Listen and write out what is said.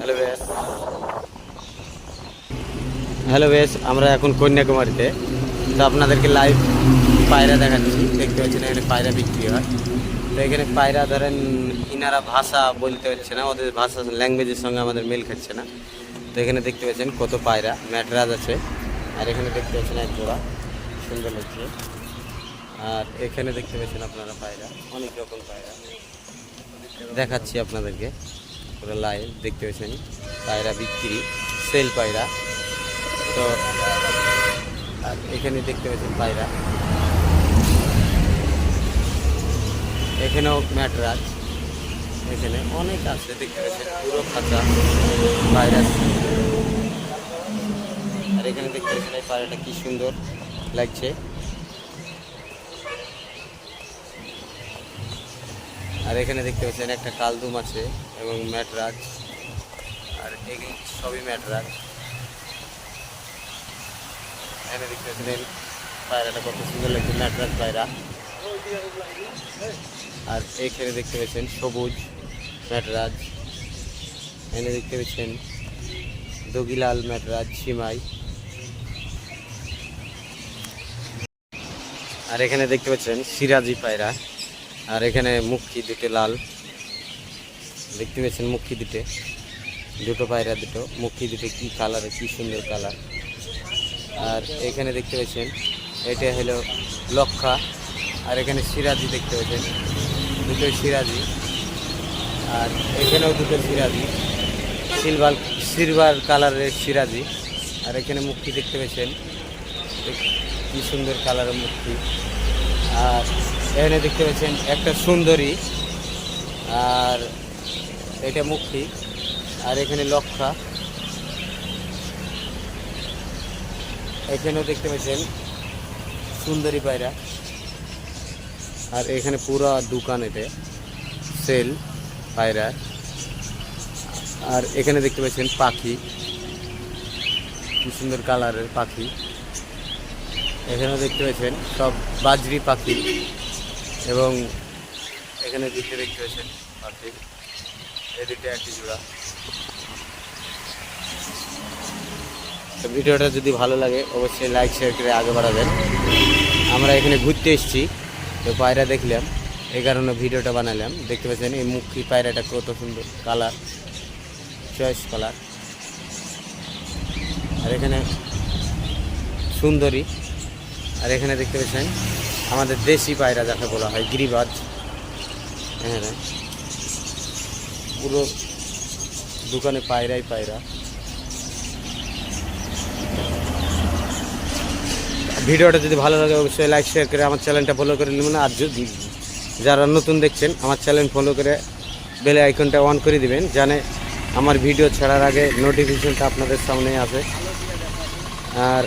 Hello বেশ। Hello আমরা এখন কন্যাকুমারীতে। তো আপনাদেরকে লাইভ পায়রা দেখাচ্ছি। দেখতে পাচ্ছেন, এখানে পায়রা বিক্রি হয়। তো এখানে পায়রা, ধরেন, ইনারা ভাষা বলতে হচ্ছে না, ওদের ভাষা ল্যাঙ্গুয়েজের সঙ্গে আমাদের মিল খাচ্ছে না। তো এখানে দেখতে পাচ্ছেন কত পায়রা, ম্যাটরাজ আছে। আর এখানে দেখতে পাচ্ছেন এক জোড়া, সুন্দর লাগছে। আর এখানে দেখতে পাচ্ছেন আপনারা পায়রা, অনেক রকম পায়রা। দেখাচ্ছি আপনাদেরকে। পুরো লাইভ দেখতে পাচ্ছেন পায়রা বিক্রি, সেল পায়রা। তো, আর এখানে দেখতে পাচ্ছেন পায়রা। এখানেও ম্যাটরাজ। এখানে অনেক আছে দেখতে পাচ্ছেন পুরো খাঁচা, পায়রা। আর এখানে দেখতে পাচ্ছেন এই পায়রাটা কি সুন্দর লাগছে। আর এখানে দেখতে পাচ্ছেন একটা কালদুম আছে এবং ম্যাটরাজ। আর এগুলি সবই ম্যাটরাজ। এখানে দেখতে পাচ্ছেন পায়রাটা কত সুন্দর লাগছে, ম্যাটরাজ পায়রা। আর এখানে দেখতে পাচ্ছেন সবুজ ম্যাটরাজ। এখানে দেখতে পাচ্ছেন দগিলাল ম্যাটরাজ, সিমাই। আর এখানে দেখতে পাচ্ছেন সিরাজি পায়রা। আর এখানে মুখি দুটো লাল। দেখতে পেয়েছেন মুখি দুটো। দুটো পায়রা দুটো। মুখি দুটো কি কালার কি সুন্দর কালার আর এখানে দেখতে পাচ্ছেন, এটা হলো লক্ষা। আর এখানে সিরাজি দেখতে পাচ্ছেন, দুটো সিরাজি। আর এখানেও দুটো সিরাজি। সিলভার সিলভার কালারের সিরাজি। আর এখানে মুক্তি দেখতে পেয়েছেন কি সুন্দর কালারের মুক্তি আর এখানে দেখতে পাচ্ছেন একটা সুন্দরী আর এটা মুক্তি, আর এখানে লক্ষা। এখানেও দেখতে পাচ্ছেন সুন্দরী পায়রা। আর এখানে পুরো দোকান এটা সেল পায়রা। আর এখানে দেখতে পাচ্ছেন পাখি। কি সুন্দর কালারের পাখি। এখানেও দেখতে পাচ্ছেন সব বাজরি পাখি। এবং এখানে দিকে দেখতে পাচ্ছেন পাখি। এদিকে একটি জোড়া। ভিডিওটা যদি ভালো লাগে, অবশ্যই লাইক শেয়ার করে আগে বাড়াবেন। আমরা এখানে ঘুরতে এসেছি, তো পায়রা দেখলাম, এই কারণে ভিডিওটা বানালাম। দেখতে পাচ্ছেন, এই মুখী পায়রাটা কত সুন্দর কালার চয়েস কালার আর এখানে সুন্দরী আর এখানে দেখতে পাচ্ছেন আমাদের দেশি পায়রা যাকে বলা হয়, গিরিবাজ। হ্যাঁ পুরো দোকানে পায়রাই পায়রা। ভিডিওটা যদি ভালো লাগে অবশ্যই লাইক শেয়ার করে আমার চ্যানেলটা ফলো করে নেবেন। আর যদি যারা নতুন দেখছেন, আমার চ্যানেল ফলো করে বেলে আইকনটা অন করে দিবেন, জানে আমার ভিডিও ছাড়ার আগে নোটিফিকেশনটা আপনাদের সামনে আসে। আর